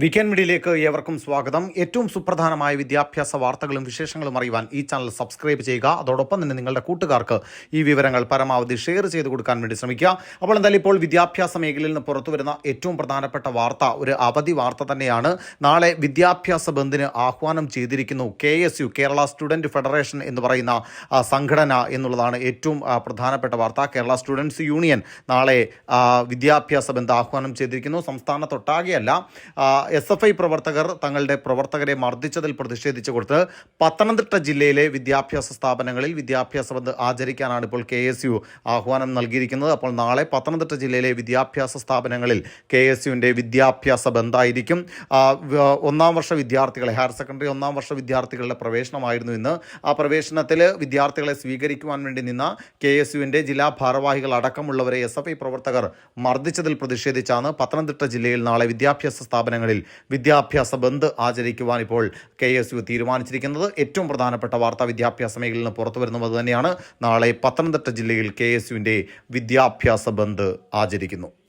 Weekend മീഡിയയിലേക്ക് ഏവർക്കും സ്വാഗതം. ഏറ്റവും സുപ്രധാനമായ വിദ്യാഭ്യാസ വാർത്തകളും വിശേഷങ്ങളും അറിയുവാൻ ഈ ചാനൽ സബ്സ്ക്രൈബ് ചെയ്യുക. അതോടൊപ്പം തന്നെ നിങ്ങളുടെ കൂട്ടുകാർക്ക് ഈ വിവരങ്ങൾ പരമാവധി ഷെയർ ചെയ്ത് കൊടുക്കാൻ വേണ്ടി ശ്രമിക്കുക. അപ്പോൾ എന്തായാലും ഇപ്പോൾ വിദ്യാഭ്യാസ മേഖലയിൽ നിന്ന് പുറത്തു വരുന്ന ഏറ്റവും പ്രധാനപ്പെട്ട വാർത്ത ഒരു അവധി വാർത്ത തന്നെയാണ്. നാളെ വിദ്യാഭ്യാസ ബന്ദിന് ആഹ്വാനം ചെയ്തിരിക്കുന്നു K S U Kerala student federation എന്ന് പറയുന്ന സംഘടന എന്നുള്ളതാണ് ഏറ്റവും പ്രധാനപ്പെട്ട വാർത്ത. കേരള സ്റ്റുഡൻസ് യൂണിയൻ നാളെ വിദ്യാഭ്യാസ ബന്ദ് ആഹ്വാനം ചെയ്തിരിക്കുന്നു. സംസ്ഥാനത്തൊട്ടാകെയല്ല എസ് എഫ് ഐ പ്രവർത്തകർ തങ്ങളുടെ പ്രവർത്തകരെ മർദ്ദിച്ചതിൽ പ്രതിഷേധിച്ചു കൊടുത്ത് പത്തനംതിട്ട ജില്ലയിലെ വിദ്യാഭ്യാസ സ്ഥാപനങ്ങളിൽ വിദ്യാഭ്യാസ ബന്ദ് ആചരിക്കാനാണ് ഇപ്പോൾ കെ എസ് യു ആഹ്വാനം നൽകിയിരിക്കുന്നത്. അപ്പോൾ നാളെ പത്തനംതിട്ട ജില്ലയിലെ വിദ്യാഭ്യാസ സ്ഥാപനങ്ങളിൽ കെ എസ് യുവിന്റെ വിദ്യാഭ്യാസ ബന്ധായിരിക്കും. ഒന്നാം വർഷ വിദ്യാർത്ഥികളെ ഹയർ സെക്കൻഡറി ഒന്നാം വർഷ വിദ്യാർത്ഥികളുടെ പ്രവേശനമായിരുന്നു ഇന്ന്. ആ പ്രവേശനത്തിൽ വിദ്യാർത്ഥികളെ സ്വീകരിക്കുവാൻ വേണ്ടി നിന്ന കെ എസ് യുവിന്റെ ജില്ലാ ഭാരവാഹികൾ അടക്കമുള്ളവരെ എസ് എഫ് ഐ പ്രവർത്തകർ മർദ്ദിച്ചതിൽ പ്രതിഷേധിച്ചാണ് പത്തനംതിട്ട ജില്ലയിൽ നാളെ വിദ്യാഭ്യാസ സ്ഥാപനങ്ങളിൽ വിദ്യാഭ്യാസ ബന്ദ് ആചരിക്കുവാൻ ഇപ്പോൾ കെ എസ് യു തീരുമാനിച്ചിരിക്കുന്നത്. ഏറ്റവും പ്രധാനപ്പെട്ട വാർത്ത വിദ്യാഭ്യാസ മേഖലയിൽ നിന്ന് പുറത്തു വരുന്നത് തന്നെയാണ്. നാളെ പത്തനംതിട്ട ജില്ലയിൽ കെ എസ് യുവിന്റെ വിദ്യാഭ്യാസ ബന്ദ് ആചരിക്കുന്നു.